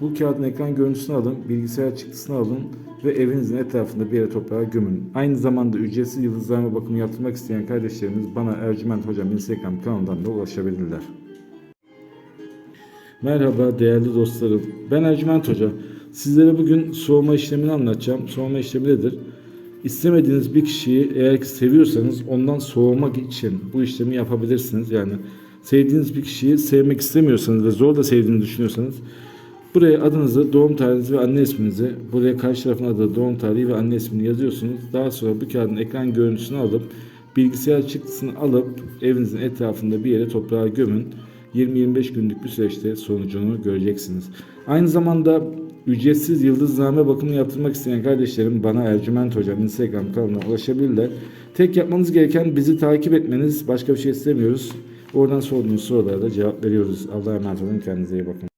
Bu kağıdın ekran görüntüsünü alın, bilgisayar çıktısını alın ve evinizin etrafında bir yere toprağa gömün. Aynı zamanda ücretsiz yıldızlarma bakımı yaptırmak isteyen kardeşlerimiz bana Ercüment Hocam Instagram kanalından da ulaşabilirler. Merhaba değerli dostlarım. Ben Ercüment Hoca. Sizlere bugün soğuma işlemini anlatacağım. Soğuma işlemi nedir? İstemediğiniz bir kişiyi eğer ki seviyorsanız ondan soğumak için bu işlemi yapabilirsiniz. Yani sevdiğiniz bir kişiyi sevmek istemiyorsanız ve zor da sevdiğini düşünüyorsanız buraya adınızı, doğum tarihinizi ve anne isminizi, buraya karşı tarafın adı, doğum tarihi ve anne ismini yazıyorsunuz. Daha sonra bu kağıdın ekran görüntüsünü alıp bilgisayar çıktısını alıp evinizin etrafında bir yere toprağa gömün. 20-25 günlük bir süreçte sonucunu göreceksiniz. Aynı zamanda ücretsiz yıldızname bakımını yaptırmak isteyen kardeşlerim bana Ercüment Hocam Instagram kanalına ulaşabilirler. Tek yapmanız gereken bizi takip etmeniz. Başka bir şey istemiyoruz. Oradan sorduğunuz sorulara da cevap veriyoruz. Allah'a emanet olun. Kendinize iyi bakın.